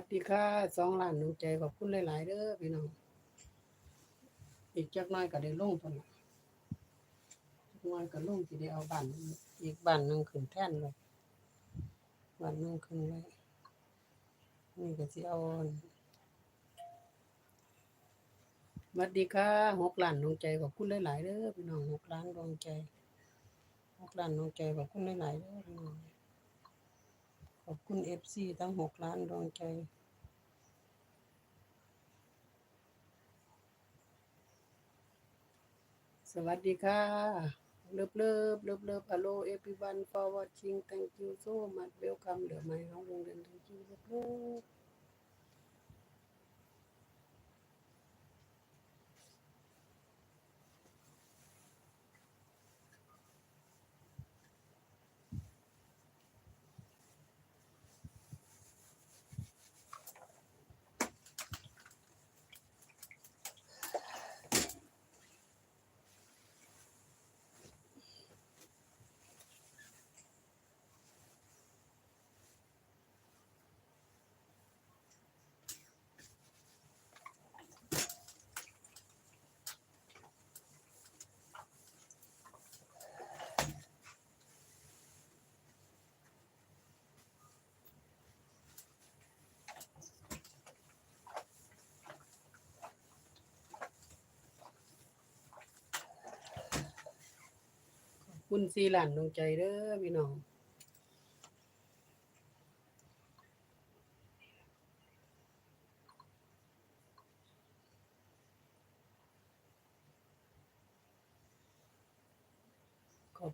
วัสดีค่ะสองล้านหนึ่งใจขอบคุณหลาย ๆเด้อพี่น้อง อีกจักน้อยก็ได้ลงตัวละจักน้อยก็ลงสิได้เอาบ้านอีกบ้านหนึงขึ้นแท่นเลยบ้านหนึงขึ้นไว้นี่ก็สิเอาสวัสดีค่ะหกล้านดวงใจขอบคุณหลาย ๆเด้อพี่น้องหกล้านดวงใจหกล้านดวงใจขอบคุณหลาย ๆเด้อพี่น้อง ขอบคุณเอฟซีทั้งหกล้านดวงใจ สวัสดีค่ะ เลิบเลิบเลิบเลิฟ hello everyone for watching thank you so much welcome เดี๋ยวมาห้องโรงเรียน thank you เลิบเลิบ บคุณซีหลานดวงใจเด้อพี่น้องขอบ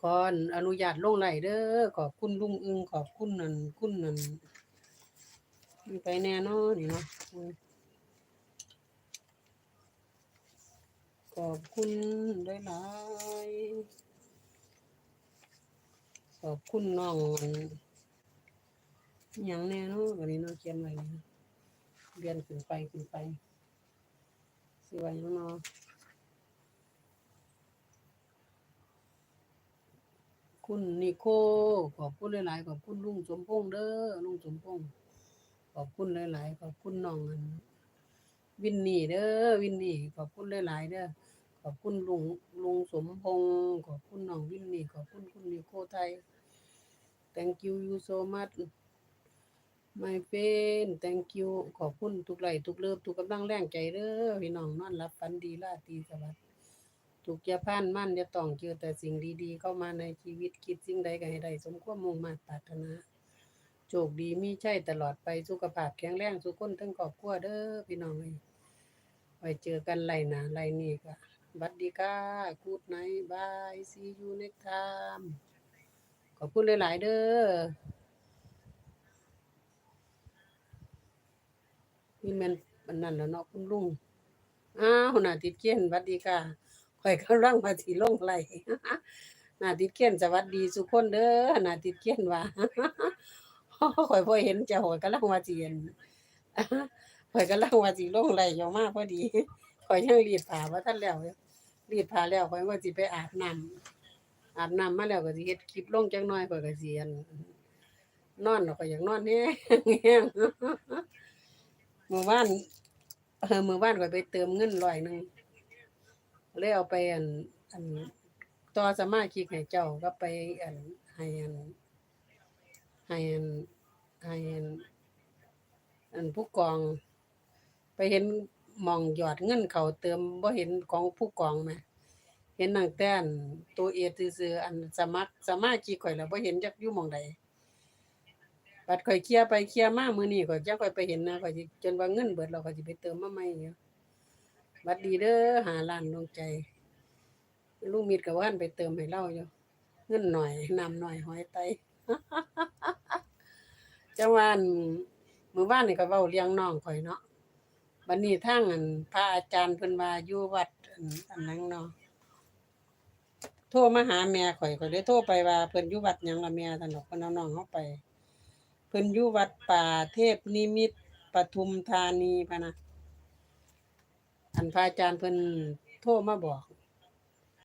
ขออนุญาตลงไหลเด้อขอบคุณลุงอึงขอบคุณนั่นคุณนั่นไปแน่นอนนี่เนาะอืม ขอบคุณด้หลายๆขอบคุณน้องอันอิหยังแน่เนาะวันนี้เนาะเขียนไว้เรียนขึ้นไปขึ้นไปสิว่ายังเนาะคุณนิโคขอบคุณหลายๆขอบคุณลุงสมพงษ์เด้อลุงสมพงษ์ขอบคุณหลายๆขอบคุณน้องอัน วินนี่เด้อวินนี่ขอบคุณหลายๆเด้อขอบคุณลุงลุงสมพงษ์ขอบคุณน้องวินนี่ขอบคุณคุณนิโคไทย thank you you so much my friend thank you ขอบคุณทุกไลทุกเลิฟทุกกำลังแรงใจเด้อพี่น้องนอนหลับฝันดีราตรีสวัสดิ์ถูกอย่าพ่านมั่นอย่าต้องเจอแต่สิ่งดีๆ เข้ามาในชีวิตคิดสิ่งใดก็ให้ได้สมความมุ่งมั่ปรารถนา โชคดีมีใช่ตลอดไปสุขภาพแข็งแรงสุขคนทั้งครอบครัวเด้อพี่น้องเอ้ยไว้เจอกันไล่หนาไล่นี่ก็บัดดีค่ะกูดไนบายซียูเน็กไทม์ขอบคุณหลาย ๆ เด้อนี่มันอันนั้นแล้วเนาะคุณลุงอ้าวหน้าติดเกียนบัดดีค่ะข่อยกำลังมาสิลงไหลหน้าติดเขียนสวัสดีสุกคนเด้อหน้าติดเขียนว่า ข่อยพอเห็นเจ้าข่อยกำลังว่าสิเห็นข่อยกำลังวาสิลงไหลยู่มากพอดีข่อยยังรีดผ้าบ่ทันแล้วรีดผ้าแล้วข่อยว่าสิไปอาบน้ำอาบน้ำมาแล้วก็สิเฮ็ดคลิปลงจักหน่อยข่อยก็สิอั่นนอนข่อยอยากนอนแฮงแฮงเมื่อวานเออมื้อวานข่อยไปเติมเงินร้อยหนึ่งเลยเอาไปอันอันต่อสมาชิกให้เจ้าก็ไปอันให้อันให้อัน ให้อันอันผู้กอง ไปเห็นมองหยอดเงินเขาเติมบ่เห็นของผู้กองแหมเห็นตั้งแต่อันตัวเอซื่ออันสมัครสมาชิกข่อยแล้วบ่เห็นจักอยู่มองใดบัดข่อยเคลียร์ไปเคลียร์มามื้อนี้ข่อยจักข่อยไปเห็นนะข่อยสิจนว่าเงินเบิดแล้วข่อยสิไปเติมมาใหม่อยู่บัดดีเด้อหาล้านดวงใจลูกมิดกับว่านไปเติมให้เล่าอยู่เงินหน่อยนำหน่อยหอยไต จังหวานมื้อวานนี่ก็เว้าเลี้ยงน้องข่อยเนาะบัดนี้ทางอันพระอาจารย์เพิ่นว่าอยู่วัดอันอันนั้นเนาะโทรมาหาแม่ข่อยข่อยเลยโทรไปว่าเพิ่นอยู่วัดหยังล่ะแม่ท่านดอกเพิ่นเอาน้องเฮาไป เพิ่นอยู่วัดป่าเทพนิมิตรปทุมธานีพะนะอันพระอาจารย์เพิ่นโทรมาบอก